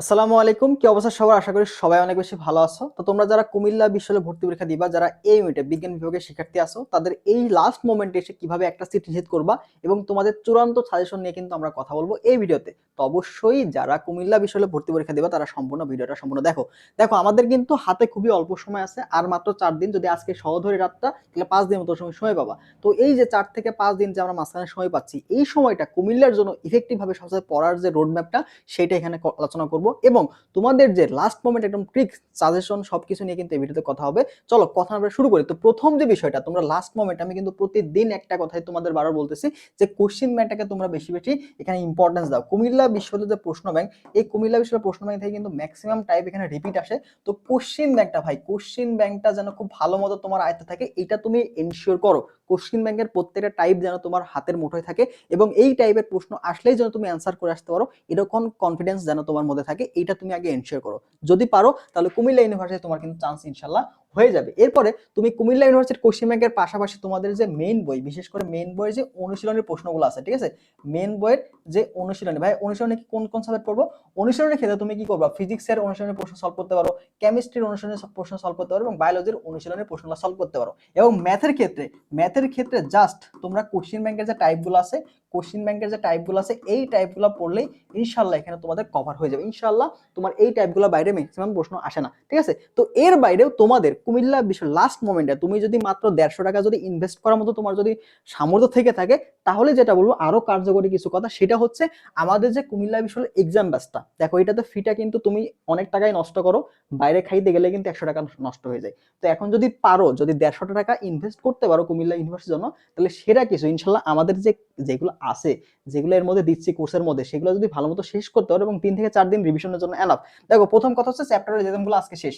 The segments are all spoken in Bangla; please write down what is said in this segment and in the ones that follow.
আসসালামু আলাইকুম। কি অবস্থা সবার? আশা করি সবাই অনেক বেশি ভালো আছো। তো তোমরা যারা কুমিল্লা বিশ্ববিদ্যালয়ে ভর্তি পরীক্ষা দিবা, যারা এই মিনিটে বিজ্ঞান বিভাগের শিক্ষার্থী আছো, তাদের এই লাস্ট মোমেন্টে এসে কীভাবে একটা সিট নিষেধ করবা এবং তোমাদের চূড়ান্ত সাজেশন নিয়ে কিন্তু আমরা কথা বলব এই ভিডিওতে। তো অবশ্যই যারা কুমিল্লা বিশ্ববিদ্যালয়ে ভর্তি পরীক্ষা দিবা, তারা সম্পূর্ণ ভিডিওটা সম্পূর্ণ দেখো। দেখো, আমাদের কিন্তু হাতে খুবই অল্প সময় আছে, আর মাত্র চার দিন। যদি আজকে সহ ধরে রাতটা, তাহলে পাঁচ দিন মতো সময় সময় পাবা। তো এই যে চার থেকে পাঁচ দিন যে আমরা মাঝখানে সময় পাচ্ছি, এই সময়টা কুমিল্লার জন্য ইফেক্টিভ ভাবে সবচেয়ে পড়ার যে রোড ম্যাপটা সেটা এখানে আলোচনা করব। এবং তোমাদের যে লাস্ট মোমেন্ট একদম ট্রিক সাজেশন সবকিছু নিয়ে কিন্তু এই ভিডিওতে কথা হবে। চলো, কথা আমরা শুরু করি। তো প্রথম যে বিষয়টা, তোমরা লাস্ট মোমেন্ট আমি কিন্তু প্রতিদিন একটা কথাই তোমাদের বারবার বলতেছি যে কোশ্চিন ব্যাংকটাকে তোমরা বেশি বেশি এখানে ইম্পর্টেন্স দাও। কুমিল্লা বিশ্ববিদ্যালয়ের যে প্রশ্ন ব্যাংক এই কুমিল্লা বিশ্ববিদ্যালয়ের প্রশ্ন ব্যাংক থেকে কিন্তু ম্যাক্সিমাম টাইপ এখানে রিপিট আসে। তো কোশ্চিন ব্যাংকটা ভাই কোশ্চিন ব্যাংকটা যেন খুব ভালো মতো তোমার আয়ত্তে থাকে, এটা তুমি এনশিওর করো। কোশ্চিন ব্যাংকের প্রত্যেকটা টাইপ যেন তোমার হাতের মুঠোয় থাকে এবং এই টাইপের প্রশ্ন আসলেই যেন তুমি অ্যান্সার করে আসতে পারো। এরকম কনফিডেন্স যেন তোমার মধ্যে থাকে। এটা তুমি আগে এনশিওর করো। যদি পারো, তাহলে কুমিল্লা ইউনিভার্সিটি তোমার কিন্তু চান্স ইনশাল্লাহ হয়ে যাবে। এরপরে তুমি কুমিল্লা ইউনিভার্সিটির কোশ্চিন ব্যাংকের পাশাপাশি তোমাদের যে মেইন বই, বিশেষ করে মেইন বইয়ের যে অনুশীলনের প্রশ্নগুলো আছে, ঠিক আছে? মেইন বইয়ের যে অনুশীলনী, ভাই, অনুশীলনে কি কোন কোন সাবজেক্ট পড়ব? অনুশীলনের ক্ষেত্রে তুমি কি করবা? ফিজিক্সের অনুশীলনের প্রশ্ন সলভ করতে পারো কেমিস্ট্রির অনুশীলনের প্রশ্ন সলভ করতে পারো এবং বায়োলজির অনুশীলনের প্রশ্নগুলো সলভ করতে পারো। এবং ম্যাথের ক্ষেত্রে ম্যাথের ক্ষেত্রে জাস্ট তোমরা কোশ্চিন ব্যাংকের যে টাইপগুলো আছে, কোশ্চিন ব্যাংকের যে টাইপগুলো আছে, এই টাইপগুলো পড়লেই ইনশাল্লাহ এখানে তোমাদের কভার হয়ে যাবে। ইনশাল্লাহ তোমার এই টাইপগুলো বাইরে ম্যাক্সিমাম প্রশ্ন আসে না, ঠিক আছে? তো এর বাইরেও তোমাদের কুমিল্লা বিশ্ব লাস্ট মোমেন্টে তুমি যদি মাত্র দেড়শো টাকা যদি ইনভেস্ট করার মতো তোমার যদি সামর্থ্য থেকে থাকে, তাহলে যেটা বলব আরও কার্যকরী কিছু কথা, সেটা হচ্ছে আমাদের যে কুমিল্লা বিশ্ববিদ্যালয় এক্সাম ব্যাচটা দেখো এটাতে ফিটা কিন্তু তুমি অনেক টাকাই নষ্ট করো, বাইরে খাইতে গেলে কিন্তু একশো টাকা নষ্ট হয়ে যায়। তো এখন যদি পারো, যদি দেড়শো টাকা ইনভেস্ট করতে পারো কুমিল্লা ইউনিভার্সিটির জন্য, তাহলে সেটা কিছু ইনশাল্লাহ আমাদের যে যেগুলো আছে, যেগুলো এর মধ্যে দিচ্ছি কোর্সের মধ্যে, সেগুলো যদি ভালো মতো শেষ করতে পারো এবং তিন থেকে চার দিন রিভিশনের জন্য এনাফ দেখো প্রথম কথা হচ্ছে চ্যাপ্টারের এক্সামগুলো আজকে শেষ।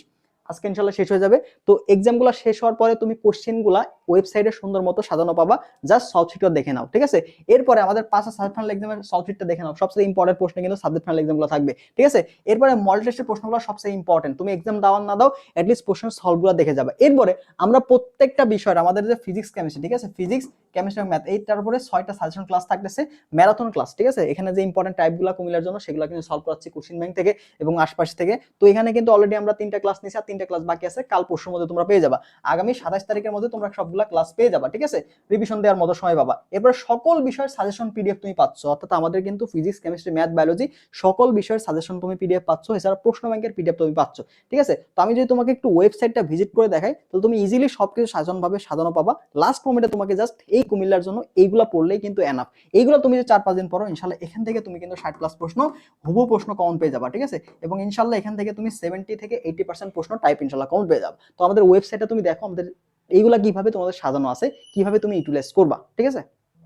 আজকে ইনশাল্লাহ শেষ হয়ে যাবে। তো এক্সামগুলো শেষ হওয়ার পরে তুমি কোশ্চেনগুলো ওয়েবসাইটে সুন্দর মতো সাজানো পাবা। জাস্ট সলভ শিটটা দেখে নাও, ঠিক আছে? এরপরে আমাদের পাঁচটা সাবজেক্ট ফাইনাল এক্সামের সলভ শিটটা দেখে নাও। সবচেয়ে ইম্পর্টেন্ট প্রশ্ন কিন্তু সাবজেক্ট ফাইনাল এক্সামগুলো থাকবে, ঠিক আছে? এরপরে মডেল টেস্টের প্রশ্নগুলো সবচেয়ে ইম্পর্টেন্ট তুমি এক্সাম দাও না দাও অ্যাটলিস্ট প্রশ্ন সলভগুলো দেখে যাবে। এরপরে আমরা প্রত্যেকটা বিষয়ের, আমাদের যে ফিজিক্স কেমিস্ট্রি ঠিক আছে? ফিজিক্স কেমিস্ট্রি ম্যাথ এইটার উপরে ছয়টা সাজেশন ক্লাস থাকতেছে ম্যারাথন ক্লাস ঠিক আছে? এখানে যে ইম্পর্টেন্ট টাইপগুলো কুমিল্লার জন্য, সেগুলো কিন্তু সলভ করাচ্ছি কোশ্চিন ব্যাংক থেকে এবং আশপাশ থেকে। তো এখানে কিন্তু অলরেডি আমরা তিনটা ক্লাস নিয়েছি তিনটা ক্লাস বাকি আছে, কাল পরশুর মধ্যে তোমরা পেয়ে যাবা। আগামী সাতাশ তারিখের মধ্যে তোমরা সবগুলা ক্লাস পেয়ে যাবা, ঠিক আছে? রিভিশন দেওয়ার মতো সময় পাবা। এরপর সকল বিষয়ের সাজেশন পিডিএফ তুমি পাচ্ছ, অর্থাৎ আমাদের কিন্তু ফিজিক্স কেমিস্ট্রি ম্যাথ বায়োলজি সকল বিষয়ের সাজেশন তুমি পিডিএফ পাচ্ছ, এছাড়া প্রশ্ন ব্যাংকের পিডিএফ তুমি পাচ্ছ, ঠিক আছে? তো আমি যদি তোমাকে একটু ওয়েবসাইটটা ভিজিট করে দেখাই, তাহলে তুমি ইজিলি সবকিছু সাজানোভাবে সাজানো পাবা। লাস্ট মোমেন্টে তোমাকে জাস্ট এই কুমিল্লার জন্য এইগুলো পড়লেই কিন্তু এনাফ এইগুলো তুমি যে চার পাঁচ দিন পড়ো, ইনশাল্লাহ এখান থেকে তুমি কিন্তু ষাট প্লাস প্রশ্ন হুবু প্রশ্ন কমন পেয়ে যাবা, ঠিক আছে? এবং ইনশাল্লাহ এখান থেকে তুমি সেভেন্টি থেকে এইটি পার্সেন্ট প্রশ্ন টাইপ ইনশাল্লাহ কমন পেয়ে যাবে তো আমাদের ওয়েবসাইটে তুমি দেখো আমাদের এইগুলা কীভাবে তোমাদের সাজানো আছে, কীভাবে তুমি ইউটিলাইজ করবা, ঠিক আছে?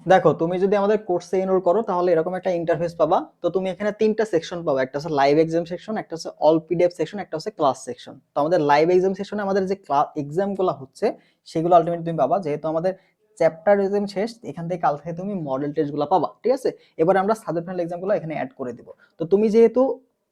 দেখো, তুমি যদি আমাদের কোর্সে এনরোল করো, তাহলে এরকম একটা ইন্টারফেস পাবা। তো তুমি এখানে তিনটা সেকশন পাবা, একটা হচ্ছে লাইভ এক্সাম সেকশন একটা হচ্ছে অল পিডিএফ সেকশন একটা হচ্ছে ক্লাস সেকশন তো আমাদের লাইভ এক্সাম সেকশনে আমাদের যে ক্লাস এক্সামগুলো হচ্ছে, সেগুলো আলটিমেটলি তুমি পাবা। যেহেতু আমাদের চ্যাপ্টার এক্সাম শেষ, এখান থেকে কাল থেকে তুমি মডেল টেস্টগুলো পাবা, ঠিক আছে? এবার আমরা ফাইনাল এক্সামগুলো এখানে অ্যাড করে দিব। তো তুমি যেহেতু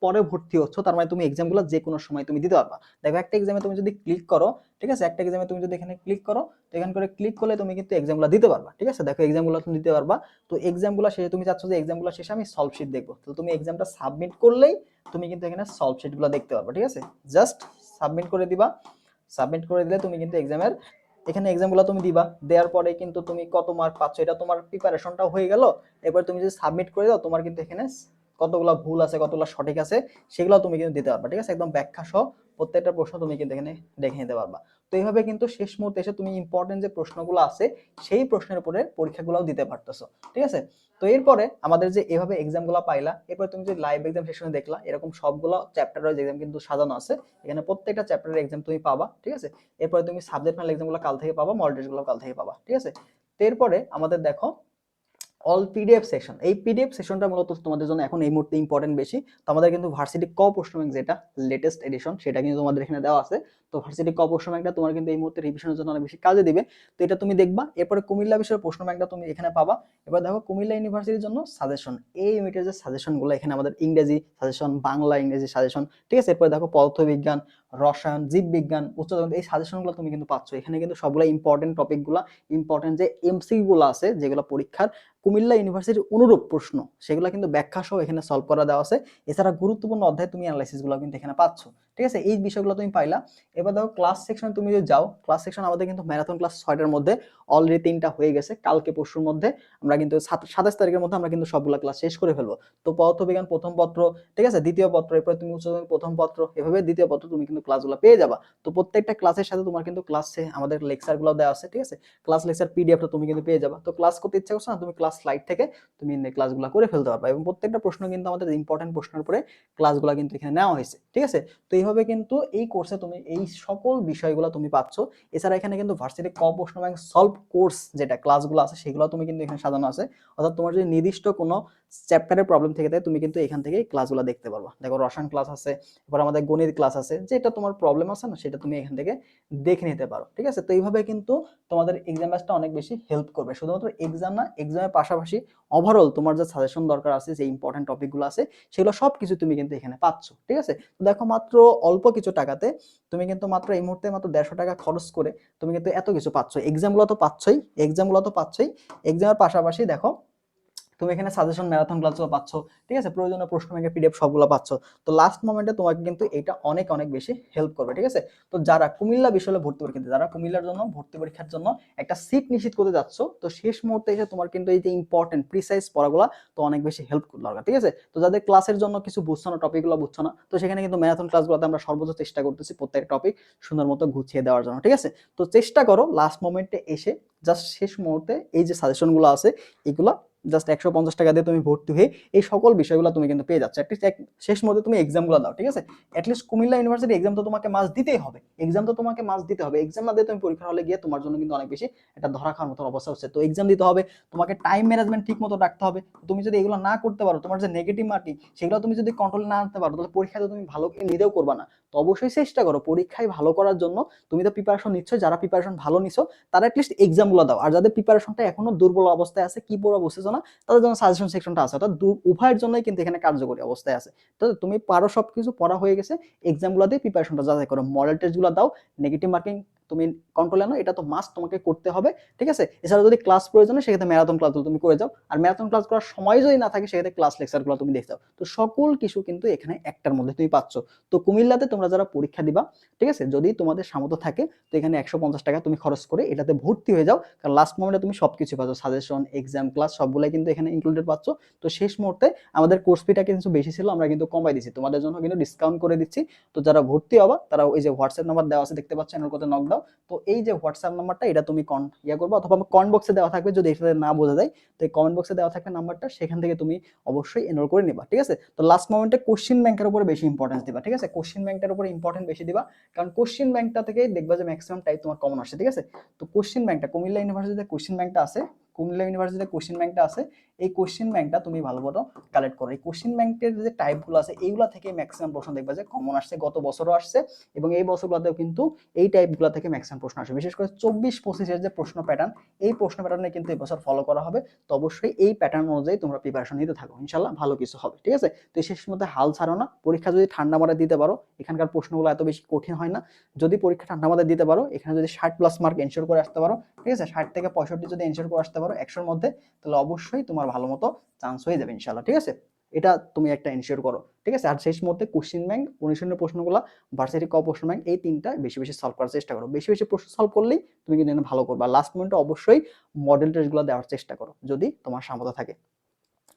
পরে ভর্তি হচ্ছ, তার মানে তুমি এক্সামগুলো যে কোনো সময় তুমি দিতে পারবা। দেখো, একটা এক্সামে তুমি যদি ক্লিক করো, ঠিক আছে? একটা এক্সামে তুমি যদি এখানে ক্লিক করো, তো এখান করে ক্লিক করলে তুমি কিন্তু এক্সামগুলো দিতে পারবা, ঠিক আছে? দেখো এক্সামগুলো তুমি দিতে পারবা। তো এক্সামগুলো শেষে তুমি চাচ্ছ যে এক্সামগুলো শেষে আমি সলভ শিট দেখব। তো তুমি এক্সামটা সাবমিট করলেই তুমি কিন্তু এখানে সলভ শিটগুলো দেখতে পারবা, ঠিক আছে? জাস্ট সাবমিট করে দিবা। সাবমিট করে দিলে তুমি কিন্তু এক্সামের এখানে এক্সামগুলো তুমি দিবা। দেওয়ার পরে কিন্তু তুমি কত মার্ক পাচ্ছ, এটা তোমার প্রিপারেশনটা হয়ে গেল। এরপর তুমি যদি সাবমিট করে দাও, তোমার কিন্তু এখানে কতগুলো ভুল আছে, কতগুলো সঠিক আছে, সেগুলো তুমি কিন্তু দিতে পারবা, ঠিক আছে? একদম ব্যাখ্যা সহ প্রত্যেকটা প্রশ্ন তুমি কিন্তু এখানে দেখে নিতে পারবা। তো এইভাবে কিন্তু শেষ মুহূর্তে এসে তুমি ইম্পর্টেন্ট যে প্রশ্নগুলো আছে, সেই প্রশ্নের উপরে পরীক্ষাগুলোও দিতে পারতেছো, ঠিক আছে? তো এরপরে আমাদের যে এভাবে এক্সামগুলো পাইলা, এরপরে তুমি যে লাইভ এক্সাম সেশনে দেখলা, এরকম সবগুলো চ্যাপ্টার ওয়াইজ এক্সাম কিন্তু সাজানো আছে। এখানে প্রত্যেকটা চ্যাপ্টারের এক্সাম তুমি পাবা, ঠিক আছে? এরপরে তুমি সাবজেক্ট ফাইনাল এক্সামগুলো কাল থেকে পাবা মডেল টেস্টগুলো কাল থেকে পাবা, ঠিক আছে? এরপরে আমাদের দেখো অল পিডিএফ সেকশন এই পিডিএফ সেকশনটা মূলত তোমাদের জন্য এখন এই মুহূর্তে ইম্পর্টেন্ট বেশি। তো আমাদের কিন্তু ভার্সিটি ক প্রশ্ন ব্যাংক যেটা লেটেস্ট এডিশন সেটা কিন্তু তোমাদের এখানে দেওয়া আছে। তো ভার্সিটি ক প্রশ্ন ব্যাংকটা তোমার কিন্তু এই মুহূর্তে রিভিশনের জন্য অনেক বেশি কাজে দিবে। তো এটা তুমি দেখবা। এরপরে কুমিল্লা বিষয়ের প্রশ্ন ব্যাংকটা তুমি এখানে পাবা। এবার দেখো কুমিল্লা ইউনিভার্সিটির জন্য সাজেশন এই ইউনিটের যে সাজেশনগুলো এখানে আমাদের ইংরেজি সাজেশন বাংলা ইংরেজি সাজেশন ঠিক আছে? এরপরে দেখো পদার্থবিজ্ঞান রসায়ন, জীববিজ্ঞান, উচ্চ এই সাজেশনগুলো তুমি কিন্তু পাচ্ছ। এখানে কিন্তু সবগুলো ইম্পর্টেন্ট টপিকগুলো ইম্পর্টেন্ট যে এমসি গুলো আছে, যেগুলো পরীক্ষার কুমিল্লা ইউনিভার্সিটির অনুরূপ প্রশ্ন, সেগুলো কিন্তু ব্যাখ্যা সহ এখানে সলভ করা দেওয়া আছে। এছাড়া গুরুত্বপূর্ণ অধ্যায় তুমি অ্যানালাইসিসগুলো কিন্তু এখানে পাচ্ছ। ঠিক আছে? এই বিষয়গুলো তুমি পাইলা। এবার দেখো ক্লাস সেকশনে তুমি যদি যাও ক্লাস সেকশন আমাদের কিন্তু ম্যারাথন ক্লাস ছয়টার মধ্যে অলরেডি তিনটা হয়ে গেছে। কালকে পরশুর মধ্যে আমরা কিন্তু সাতাশ তারিখের মধ্যে আমরা কিন্তু সবগুলো ক্লাস শেষ করে ফেলব। তো পদার্থবিজ্ঞান প্রথম পত্র, ঠিক আছে? দ্বিতীয় পত্র, এরপরে তুমি উচ্চ প্রথম পত্র, এভাবে দ্বিতীয় পত্র তুমি কিন্তু ক্লাসগুলো পেয়ে যাবা। তো প্রত্যেকটা ক্লাসের সাথে তোমার কিন্তু ক্লাসে আমাদের লেকচারগুলো দেওয়া আছে, ঠিক আছে? ক্লাস লেকচার পিডিএফটা তুমি কিন্তু পেয়ে যাবা। তো ক্লাস করতে ইচ্ছা করছ না, তুমি ক্লাস স্লাইড থেকে তুমি ক্লাসগুলো করে ফেলতে পারবা। এবং প্রত্যেকটা প্রশ্ন কিন্তু আমাদের ইম্পর্টেন্ট প্রশ্নের উপরে ক্লাসগুলো কিন্তু এখানে নেওয়া হয়েছে, ঠিক আছে? তো এইভাবে কিন্তু এই কোর্সে তুমি এই সকল বিষয়গুলো তুমি পাচ্ছ। এছাড়া এখানে কিন্তু ভার্সিটি ক প্রশ্ন ব্যাংক সলভ কোর্স যেটা ক্লাসগুলো আছে, সেগুলো তুমি কিন্তু এখানে সাজানো আছে। অর্থাৎ তোমার যদি নির্দিষ্ট কোনো চ্যাপ্টারের প্রবলেম থেকে থাকে তুমি কিন্তু এখান থেকে ক্লাসগুলো দেখতে পারবা। দেখো রসায়ন ক্লাস আছে এবার আমাদের গণিত ক্লাস আছে, যেটা তোমার প্রবলেম আছে না, সেটা তুমি এখান থেকে দেখে নিতে পারো, ঠিক আছে? তো এইভাবে কিন্তু তোমাদের এক্সাম ব্যাচটা অনেক বেশি হেল্প করবে। শুধুমাত্র এক্সাম না এক্সামের পাশাপাশি ওভারঅল তোমার যে সাজেশন দরকার আছে, যে ইম্পর্টেন্ট টপিকগুলো আছে, সেগুলো সব কিছু তুমি কিন্তু এখানে পাচ্ছ, ঠিক আছে? তো দেখো মাত্র অল্প কিছু টাকাতে তুমি কিন্তু মাত্র এই মুহূর্তে মাত্র দেড়শো টাকা খরচ করে তুমি কিন্তু এত কিছু পাচ্ছ। এক্সামগুলো তো পাচ্ছই এক্সামগুলো তো পাচ্ছই। এক্সামের পাশাপাশি দেখো তুমি এখানে সাজেশন ম্যারাথন ক্লাসও পাচ্ছ, ঠিক আছে? প্রয়োজনীয় প্রশ্ন ব্যাংকের পিডিএফ সবগুলো পাচ্ছ। তো লাস্ট মোমেন্টে তোমাকে কিন্তু এটা অনেক অনেক বেশি হেল্প করবে, ঠিক আছে? তো যারা কুমিল্লা বিশ্ববিদ্যালয়ে ভর্তি পরীক্ষা যারা কুমিল্লার জন্য ভর্তি পরীক্ষার জন্য একটা সিট নিশ্চিত করতে যাচ্ছ, তো শেষ মুহূর্তে এসে তোমার কিন্তু এই যে ইম্পর্টেন্ট প্রিসাইজ পড়াগুলো তো অনেক বেশি হেল্প দরকার, ঠিক আছে? তো যাদের ক্লাসের জন্য কিছু বুঝছ না টপিকগুলো বুঝছ না, তো সেখানে কিন্তু ম্যারাথন ক্লাসগুলোতে আমরা সর্বোচ্চ চেষ্টা করতেছি প্রত্যেক টপিক সুন্দর মতো গুছিয়ে দেওয়ার জন্য, ঠিক আছে? তো চেষ্টা করো লাস্ট মোমেন্টে এসে জাস্ট শেষ মুহূর্তে এই যে সাজেশনগুলো আছে, এগুলো জাস্ট একশো পঞ্চাশ টাকা দিয়ে তুমি ভর্তি হয়ে এই সকল বিষয়গুলো তুমি কিন্তু পেয়ে যাচ্ছ। অ্যাটলিস্ট এক শেষ মধ্যে তুমি এক্সামগুলো দাও, ঠিক আছে? অ্যাটলিস্ট কুমিল্লা ইউনিভার্সিটি এক্সাম তো তোমাকে মাস দিতেই হবে। এক্সাম তো তোমাকে মাস দিতে হবে। এক্সাম না দিয়ে তুমি পরীক্ষা হলে গিয়ে তোমার জন্য কিন্তু অনেক বেশি একটা ধরা খাওয়ার মতো অবস্থা হচ্ছে। তো এক্সাম দিতে হবে, তোমাকে টাইম ম্যানেজমেন্ট ঠিক মতো রাখতে হবে। তুমি যদি এগুলো না করতে পারো, তোমার যে নেগেটিভ মার্কিং সেগুলো তুমি যদি কন্ট্রোল না আনতে পারো, তাহলে পরীক্ষাতে তুমি ভালো নিতেও করবা না। তো অবশ্যই চেষ্টা করো পরীক্ষায় ভালো করার জন্য। তুমি তো প্রিপারেশন নিচ্ছ, যারা প্রিপারেশন ভালো নিছো, তারা অ্যাটলিস্ট এক্সামগুলো দাও। আর যাদের প্রিপারেশনটা এখনও দুর্বল অবস্থায় আছে, কি পড়া বুঝতেছো না, তাদের জন্য সাজেশন সেকশনটা আছে। অর্থাৎ উভয়ের জন্যই কিন্তু এখানে কার্যকরী অবস্থায় আছে। তো তুমি পারো সব কিছু পড়া হয়ে গেছে এক্সামগুলো দিয়ে প্রিপারেশনটা যাচাই করো। মডেল টেস্টগুলো দাও নেগেটিভ মার্কিং তুমি কন্ট্রোল আনো এটা তো মাস্ট তোমাকে করতে হবে, ঠিক আছে? এছাড়া যদি ক্লাস প্রয়োজন হয়, সেক্ষেত্রে ম্যারাথন ক্লাসগুলো তুমি করে যাও। আর ম্যারাথন ক্লাস করার সময় যদি না থাকে, সেক্ষেত্রে ক্লাস লেকচারগুলো তুমি দেখতে যাও। তো সকল কিছু কিন্তু এখানে একটার মধ্যে তুমি পাচ্ছ। তো কুমিল্লাতে তোমরা যারা পরীক্ষা দিবা, ঠিক আছে? যদি তোমাদের সামর্থ্য থাকে, তো এখানে একশো পঞ্চাশ টাকা তুমি খরচ করে এটাতে ভর্তি হয়ে যাও। কারণ লাস্ট মোমেন্টে তুমি সব কিছু পাচ্ছ। সাজেশন এক্সাম ক্লাস সবগুলাই কিন্তু এখানে ইনক্লুডেড পাচ্ছ। তো শেষ মুহূর্তে আমাদের কোর্স ফিটা কিন্তু বেশি ছিল, আমরা কিন্তু কমাই দিচ্ছি তোমাদের জন্য কিন্তু ডিসকাউন্ট করে দিচ্ছি। তো যারা ভর্তি হবা, তারা ওই যে হোয়াটসঅ্যাপ নাম্বার দেওয়া আছে, দেখতে পাচ্ছ এর কথা নক দাও। তো এই যে হোয়াটসঅ্যাপ নাম্বারটা এটা তুমি কন ইয়া করব অথবা আমার কমেন্ট বক্সে দেওয়া থাকবে যদি এটাতে না বোঝা যায়। তো এই কমেন্ট বক্সে দেওয়া থাকবে নাম্বারটা সেখান থেকে তুমি অবশ্যই এনরোল করে নিবা, ঠিক আছে? তো লাস্ট মোমেন্টে কোশ্চিন ব্যাংকের উপরে বেশি ইম্পর্টেন্স দিবা, ঠিক আছে? কোশ্চিন ব্যাংকটার উপরে ইম্পর্টেন্ট বেশি দিবা, কারণ কোশ্চিন ব্যাংকটা থেকে দেখবা যে ম্যাক্সিমাম টাইপ তোমার কমন আসে ঠিক আছে? তো কোশ্চিন ব্যাংকটা কুমিল্লা ইউনিভার্সিটিতে কোশ্চিন ব্যাংকটা আছে। কুমিল্লা ইউনিভার্সিটিতে কোশ্চিন ব্যাংকটা আছে। এই কোশ্চিন ব্যাংকটা তুমি ভালো মতো কালেক্ট করো। এই কোশ্চিন ব্যাংকের যে টাইপগুলো আছে, এইগুলো থেকে ম্যাক্সিমাম প্রশ্ন দেখবা যে কমন আসছে, গত বছরও আসছে এবং এই বছরগুলোতেও কিন্তু এই টাইপগুলো থেকে ম্যাক্সিমাম প্রশ্ন আসে। বিশেষ করে চব্বিশ পঁচিশের যে প্রশ্ন প্যাটার্ন এই প্রশ্ন প্যাটার্নে কিন্তু এই বছর ফলো করা হবে। তো অবশ্যই এই প্যাটার্ন অনুযায়ী তোমরা প্রিপারেশন নিতে থাকো। ইনশাল্লাহ ভালো কিছু হবে, ঠিক আছে? তো শেষ মধ্যে হাল ছাড়ো না। পরীক্ষা যদি ঠান্ডা মাথায় দিতে পারো, এখানকার প্রশ্নগুলো এত বেশি কঠিন হয় না। যদি পরীক্ষা ঠান্ডা মাথায় দিতে পারো, এখানে যদি ষাট প্লাস মার্ক এনশোর করে আসতে পারো, ঠিক আছে? ষাট থেকে পঁয়ষট্টি যদি এনশোর করে আসতে পারো একশোর মধ্যে, তাহলে অবশ্যই তোমার ভালো মতো চান্স হয়ে যাবে ইনশাল্লাহ ঠিক আছে? এটা তুমি একটা এনশিওর করো, ঠিক আছে? আর শেষ মুহূর্তে কোশ্চিন ব্যাংক অনুশীলনের প্রশ্নগুলো ভার্সিটি ক প্রশ্ন ব্যাংক এই তিনটা বেশি বেশি সলভ করার চেষ্টা করো। বেশি বেশি প্রশ্ন সলভ করলেই তুমি কিন্তু ভালো করবে। লাস্ট মোমেন্টে অবশ্যই মডেল টেস্টগুলো দেওয়ার চেষ্টা করো, যদি তোমার সামর্থ্য থাকে।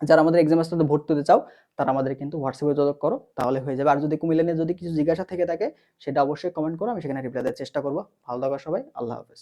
যারা আমাদের এক্সাম আসতে ভর্তি হতে চাও, তারা আমাদের কিন্তু হোয়াটসঅ্যাপে যোগাযোগ করো, তাহলে হয়ে যাবে। আর যদি কুমিল্লা যদি কিছু জিজ্ঞাসা থেকে থাকে, সেটা অবশ্যই কমেন্ট করো, আমি সেখানে রিপ্লাই দেওয়ার চেষ্টা করব। ভালো থাকো সবাই, আল্লাহ হাফেজ।